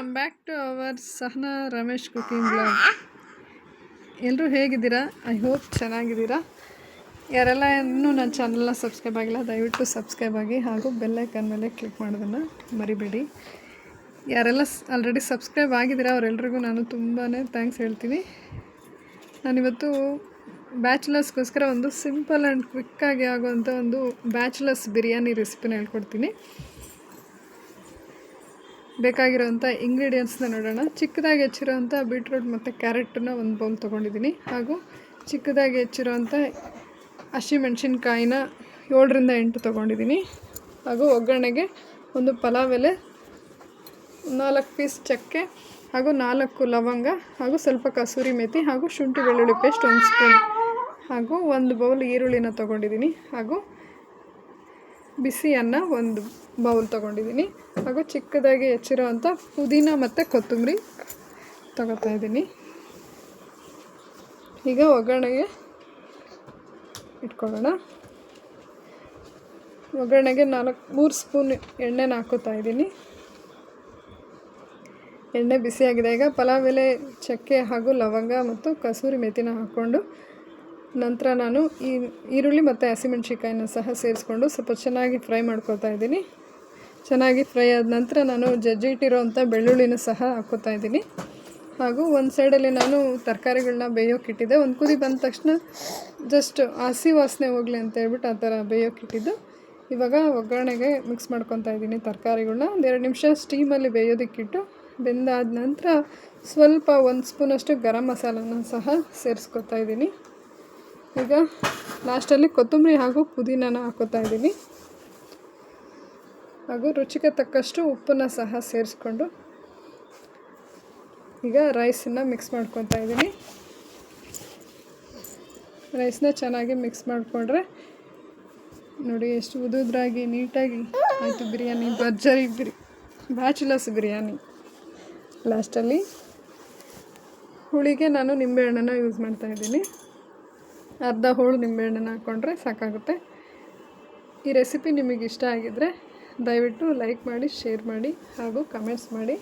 Welcome back to our Sahana Ramesh cooking blog ಎಲ್ಲರೂ ಹೇಗಿದ್ದೀರಾ? I hope ಚೆನ್ನಾಗಿದ್ದೀರಾ? ಯಾರೆಲ್ಲ ಇನ್ನೂ ನನ್ನ ಚಾನಲ್ನ ಸಬ್ಸ್ಕ್ರೈಬ್ ಆಗಿಲ್ಲ, ದಯವಿಟ್ಟು ಸಬ್ಸ್ಕ್ರೈಬ್ ಆಗಿ ಹಾಗೂ ಬೆಲ್ಲೈಕನ್ ಮೇಲೆ ಕ್ಲಿಕ್ ಮಾಡೋದನ್ನು ಮರಿಬೇಡಿ. ಯಾರೆಲ್ಲ ಆಲ್ರೆಡಿ ಸಬ್ಸ್ಕ್ರೈಬ್ ಆಗಿದ್ದೀರಾ ಅವರೆಲ್ಲರಿಗೂ ನಾನು ತುಂಬಾ ಥ್ಯಾಂಕ್ಸ್ ಹೇಳ್ತೀನಿ. ನಾನಿವತ್ತು ಬ್ಯಾಚುಲರ್ಸ್ಗೋಸ್ಕರ ಒಂದು ಸಿಂಪಲ್ ಆ್ಯಂಡ್ ಕ್ವಿಕ್ಕಾಗಿ ಆಗುವಂಥ ಒಂದು ಬ್ಯಾಚುಲರ್ಸ್ ಬಿರಿಯಾನಿ ರೆಸಿಪಿನ ಹೇಳ್ಕೊಡ್ತೀನಿ. ಬೇಕಾಗಿರೋಂಥ ಇಂಗ್ರೀಡಿಯೆಂಟ್ಸ್ನ ನೋಡೋಣ. ಚಿಕ್ಕದಾಗಿ ಹೆಚ್ಚಿರೋವಂಥ ಬೀಟ್ರೂಟ್ ಮತ್ತು ಕ್ಯಾರೆಟನ್ನ ಒಂದು ಬೌಲ್ ತೊಗೊಂಡಿದ್ದೀನಿ. ಹಾಗೂ ಚಿಕ್ಕದಾಗಿ ಹೆಚ್ಚಿರೋವಂಥ ಹಸಿಮೆಣಸಿನ್ಕಾಯಿನ ಏಳರಿಂದ ಎಂಟು ತೊಗೊಂಡಿದ್ದೀನಿ. ಹಾಗೂ ಒಗ್ಗರಣೆಗೆ ಒಂದು ಪಲಾವ್ ಎಲೆ, ನಾಲ್ಕು ಪೀಸ್ ಚಕ್ಕೆ, ಹಾಗೂ ನಾಲ್ಕು ಲವಂಗ, ಹಾಗೂ ಸ್ವಲ್ಪ ಕಸೂರಿ ಮೇಥಿ ಹಾಗೂ ಶುಂಠಿ ಬೆಳ್ಳುಳ್ಳಿ ಪೇಸ್ಟ್ ಒಂದು ಸ್ಪೂನ್ ಹಾಗೂ ಒಂದು ಬೌಲ್ ಈರುಳ್ಳಿನ ತೊಗೊಂಡಿದ್ದೀನಿ. ಹಾಗೂ ಬಿಸಿ ಅನ್ನ ಒಂದು ಬೌಲ್ ತೊಗೊಂಡಿದ್ದೀನಿ. ಹಾಗೂ ಚಿಕ್ಕದಾಗಿ ಹೆಚ್ಚಿರೋವಂಥ ಪುದೀನ ಮತ್ತು ಕೊತ್ತಂಬರಿ ತಗೋತಾ ಇದ್ದೀನಿ. ಈಗ ಒಗ್ಗರಣೆಗೆ ಇಟ್ಕೊಳ್ಳೋಣ. ಒಗ್ಗರಣೆಗೆ ನಾಲ್ಕು, ಮೂರು ಸ್ಪೂನ್ ಎಣ್ಣೆನ ಹಾಕೋತಾ ಇದ್ದೀನಿ. ಎಣ್ಣೆ ಬಿಸಿಯಾಗಿದೆ. ಈಗ ಪಲಾವ್ ಎಲೆ, ಚಕ್ಕೆ ಹಾಗೂ ಲವಂಗ ಮತ್ತು ಕಸೂರಿ ಮೆಥಿನ ಹಾಕ್ಕೊಂಡು ನಂತರ ನಾನು ಈ ಈರುಳ್ಳಿ ಮತ್ತು ಹಸಿಮೆಣ್ಸಿಕಾಯನ್ನು ಸಹ ಸೇರಿಸ್ಕೊಂಡು ಸ್ವಲ್ಪ ಚೆನ್ನಾಗಿ ಫ್ರೈ ಮಾಡ್ಕೊತಾ ಇದ್ದೀನಿ. ಚೆನ್ನಾಗಿ ಫ್ರೈ ಆದ ನಂತರ ನಾನು ಜಜ್ಜಿಟ್ಟಿರೋವಂಥ ಬೆಳ್ಳುಳ್ಳಿನ ಸಹ ಹಾಕೋತಾ ಇದ್ದೀನಿ. ಹಾಗೂ ಒಂದು ಸೈಡಲ್ಲಿ ನಾನು ತರಕಾರಿಗಳನ್ನ ಬೇಯೋಕ್ಕಿಟ್ಟಿದ್ದೆ ಒಂದು ಕುದಿ ಬಂದ ತಕ್ಷಣ ಜಸ್ಟ್ ಹಸಿ ವಾಸನೆ ಹೋಗಲಿ ಅಂತ ಹೇಳ್ಬಿಟ್ಟು ಆ ಥರ ಬೇಯೋಕ್ಕಿಟ್ಟಿದ್ದು ಇವಾಗ ಒಗ್ಗರಣೆಗೆ ಮಿಕ್ಸ್ ಮಾಡ್ಕೊತಾ ಇದ್ದೀನಿ ತರಕಾರಿಗಳನ್ನ. ಎರಡು ನಿಮಿಷ ಸ್ಟೀಮಲ್ಲಿ ಬೇಯೋದಕ್ಕಿಟ್ಟು ಬೆಂದಾದ ನಂತರ ಸ್ವಲ್ಪ ಒಂದು ಸ್ಪೂನಷ್ಟು ಗರಂ ಮಸಾಲನ ಸಹ ಸೇರಿಸ್ಕೊತಾ ಇದ್ದೀನಿ. ಈಗ ಲಾಸ್ಟಲ್ಲಿ ಕೊತ್ತಂಬರಿ ಹಾಗೂ ಪುದೀನನ ಹಾಕೋತಾ ಇದ್ದೀನಿ. ಹಾಗೂ ರುಚಿಗೆ ತಕ್ಕಷ್ಟು ಉಪ್ಪನ್ನು ಸಹ ಸೇರಿಸ್ಕೊಂಡು ಈಗ ರೈಸನ್ನು ಮಿಕ್ಸ್ ಮಾಡ್ಕೊತಾ ಇದ್ದೀನಿ. ರೈಸ್ನ ಚೆನ್ನಾಗಿ ಮಿಕ್ಸ್ ಮಾಡಿಕೊಂಡ್ರೆ ನೋಡಿ ಎಷ್ಟು ಉದುದ್ರಾಗಿ ನೀಟಾಗಿ ಆಯಿತು ಬಿರಿಯಾನಿ, ಭರ್ಜರಿ ಬಿರಿ, ಬ್ಯಾಚುಲರ್ಸ್ ಬಿರಿಯಾನಿ. ಲಾಸ್ಟಲ್ಲಿ ಹುಳಿಗೆ ನಾನು ನಿಂಬೆಹಣ್ಣನ್ನು ಯೂಸ್ ಮಾಡ್ತಾಯಿದ್ದೀನಿ ಅರ್ಧ ಹೋಳು ನಿಂಬೆಹಣ್ಣನ್ನು ಹಾಕ್ಕೊಂಡ್ರೆ ಸಾಕಾಗುತ್ತೆ. ಈ ರೆಸಿಪಿ ನಿಮಗೆ ಇಷ್ಟ ಆಗಿದ್ದರೆ ದಯವಿಟ್ಟು ಲೈಕ್ ಮಾಡಿ, ಶೇರ್ ಮಾಡಿ ಹಾಗೂ ಕಮೆಂಟ್ಸ್ ಮಾಡಿ.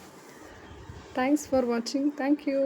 Thanks for watching thank you